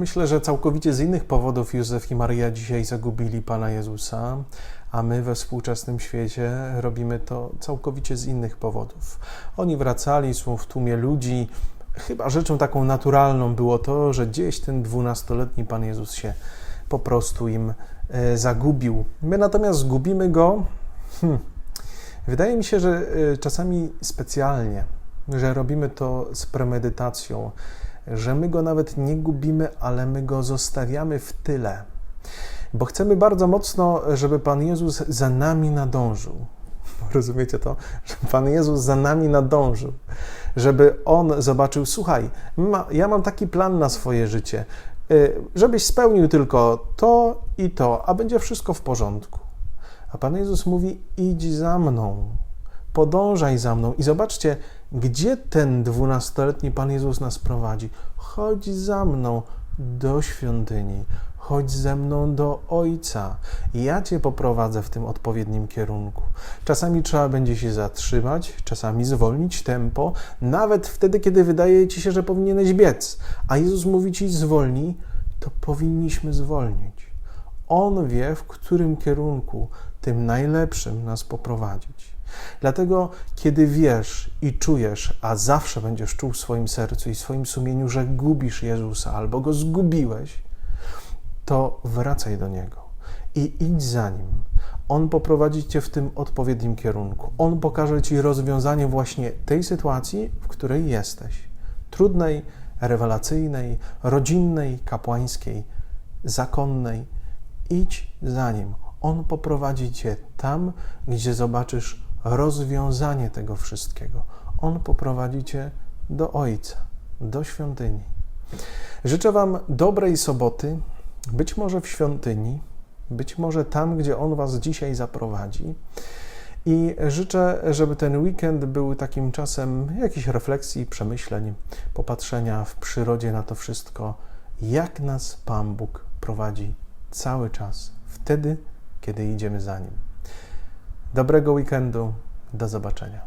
Myślę, że całkowicie z innych powodów Józef i Maria dzisiaj zagubili Pana Jezusa, a my we współczesnym świecie robimy to całkowicie z innych powodów. Oni wracali, są w tłumie ludzi. Chyba rzeczą taką naturalną było to, że gdzieś ten dwunastoletni Pan Jezus się po prostu im e, zagubił. My natomiast zgubimy go. Hmm, wydaje mi się, że e, czasami specjalnie, że robimy to z premedytacją że my go nawet nie gubimy, ale my go zostawiamy w tyle. Bo chcemy bardzo mocno, żeby Pan Jezus za nami nadążył. Rozumiecie to? Że Pan Jezus za nami nadążył. Żeby On zobaczył, słuchaj, ma, ja mam taki plan na swoje życie, żebyś spełnił tylko to i to, a będzie wszystko w porządku. A Pan Jezus mówi: idź za mną, podążaj za mną. I zobaczcie, gdzie ten dwunastoletni Pan Jezus nas prowadzi. Chodź za mną do świątyni, chodź ze mną do Ojca. Ja Cię poprowadzę w tym odpowiednim kierunku. Czasami trzeba będzie się zatrzymać, czasami zwolnić tempo, nawet wtedy, kiedy wydaje Ci się, że powinieneś biec. A Jezus mówi Ci zwolnij, to powinniśmy zwolnić. On wie, w którym kierunku tym najlepszym nas poprowadzić. Dlatego, kiedy wiesz i czujesz, a zawsze będziesz czuł w swoim sercu i swoim sumieniu, że gubisz Jezusa albo go zgubiłeś, to wracaj do Niego i idź za Nim. On poprowadzi Cię w tym odpowiednim kierunku. On pokaże Ci rozwiązanie właśnie tej sytuacji, w której jesteś. Trudnej, rewelacyjnej, rodzinnej, kapłańskiej, zakonnej. Idź za Nim. On poprowadzi Cię tam, gdzie zobaczysz rozwiązanie tego wszystkiego. On poprowadzi Cię do Ojca, do świątyni. Życzę Wam dobrej soboty, być może w świątyni, być może tam, gdzie On Was dzisiaj zaprowadzi. I życzę, żeby ten weekend był takim czasem jakiejś refleksji, przemyśleń, popatrzenia w przyrodzie na to wszystko, jak nas Pan Bóg prowadzi cały czas, wtedy, kiedy idziemy za Nim. Dobrego weekendu, do zobaczenia.